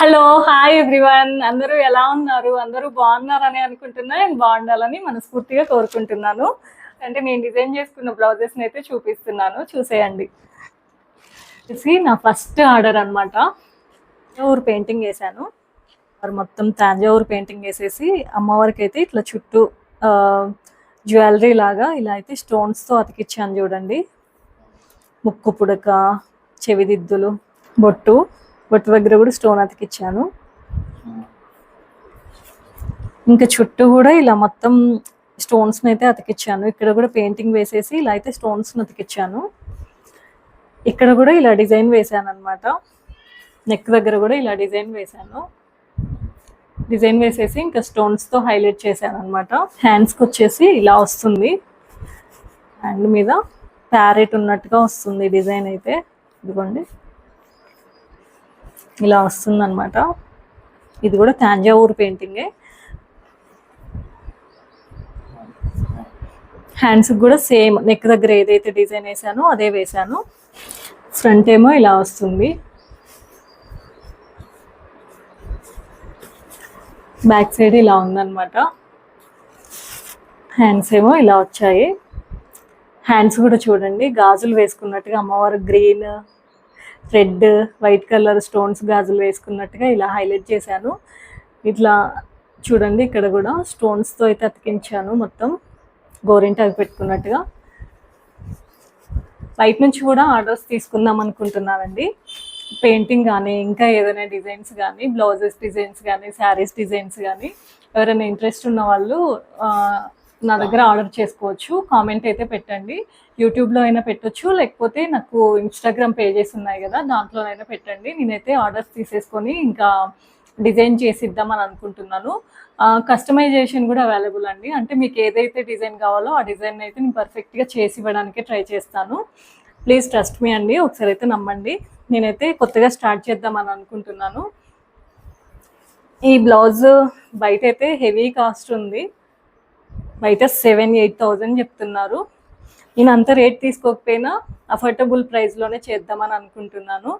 Hello hi everyone. అందరూ ఎలా ఉన్నారు? అందరూ బాగున్నారని అనుకుంటున్నా. నేను బాగుండాలని మనస్ఫూర్తిగా కోరుకుంటున్నాను. అంటే నేను డిజైన్ చేసుకున్న బ్లౌజెస్ని అయితే చూపిస్తున్నాను. చూసేయండి. ఇది నా ఫస్ట్ ఆర్డర్ అనమాట ఊరు పెయింటింగ్ వేసాను మరి మొత్తం తాజావూరు పెయింటింగ్ వేసేసి అమ్మవారికి అయితే ఇట్లా చుట్టూ జ్యువెలరీ లాగా ఇలా అయితే స్టోన్స్తో అతికిచ్చాను చూడండి. ముక్కు పుడక చెవిదిద్దులు బొట్టు. బొట్టు దగ్గర కూడా స్టోన్ అతికిచ్చాను. ఇంకా చుట్టూ కూడా ఇలా మొత్తం స్టోన్స్ని అయితే అతికిచ్చాను. ఇక్కడ కూడా పెయింటింగ్ వేసేసి ఇలా అయితే స్టోన్స్ని అతికిచ్చాను. ఇక్కడ కూడా ఇలా డిజైన్ వేసాను అనమాట నెక్ దగ్గర కూడా ఇలా డిజైన్ వేసాను. డిజైన్ వేసేసి ఇంకా స్టోన్స్తో హైలైట్ చేశాను అనమాట హ్యాండ్స్కి వచ్చేసి ఇలా వస్తుంది. హ్యాండ్ మీద ప్యారెట్ ఉన్నట్టుగా వస్తుంది డిజైన్ అయితే. ఇదిగోండి. ఇలా వస్తుందన్నమాట. ఇది కూడా తాంజావూర్ పెయింటింగే హ్యాండ్స్కి కూడా సేమ్ నెక్ దగ్గర ఏదైతే డిజైన్ వేసానో అదే వేసాను ఫ్రంట్ ఏమో ఇలా వస్తుంది. బ్యాక్ సైడ్ ఇలా ఉందన్నమాట. హ్యాండ్స్ ఏమో ఇలా వచ్చాయి. హ్యాండ్స్ కూడా చూడండి. గాజులు వేసుకున్నట్టుగా అమ్మవారు green red white colour stones గాజులు వేసుకున్నట్టుగా ఇలా హైలైట్ చేశాను. ఇట్లా చూడండి ఇక్కడ కూడా స్టోన్స్తో అయితే అతికించాను మొత్తం. గోరింటాకు పెట్టుకున్నట్టుగా. బయట నుంచి కూడా ఆర్డర్స్ తీసుకుందాం అనుకుంటున్నానండి. పెయింటింగ్ కానీ ఇంకా ఏదైనా డిజైన్స్ కానీ బ్లౌజెస్ డిజైన్స్ కానీ శారీస్ డిజైన్స్ కానీ ఎవరైనా ఇంట్రెస్ట్ ఉన్న వాళ్ళు నా దగ్గర ఆర్డర్ చేసుకోవచ్చు. కామెంట్ అయితే పెట్టండి. యూట్యూబ్లో అయినా పెట్టొచ్చు. లేకపోతే నాకు ఇన్స్టాగ్రామ్ పేజెస్ ఉన్నాయి కదా దాంట్లోనైనా పెట్టండి. నేనైతే ఆర్డర్స్ తీసేసుకొని ఇంకా డిజైన్ చేసి ఇద్దామని అనుకుంటున్నాను కస్టమైజేషన్ కూడా అవైలబుల్ అండి. అంటే మీకు ఏదైతే డిజైన్ కావాలో ఆ డిజైన్ అయితే నేను పర్ఫెక్ట్గా చేసి ఇవ్వడానికి ట్రై చేస్తాను. ప్లీజ్ ట్రస్ట్ మీ అండి. ఒకసారి అయితే నమ్మండి. నేనైతే కొత్తగా స్టార్ట్ చేద్దామని అనుకుంటున్నాను. ఈ బ్లౌజ్ బయట అయితే హెవీ కాస్ట్ ఉంది. బయట సెవెన్ ఎయిట్ థౌజండ్ చెప్తున్నారు. నేను అంత రేట్ తీసుకోకపోయినా అఫోర్డబుల్ ప్రైస్లోనే చేద్దామని అనుకుంటున్నాను.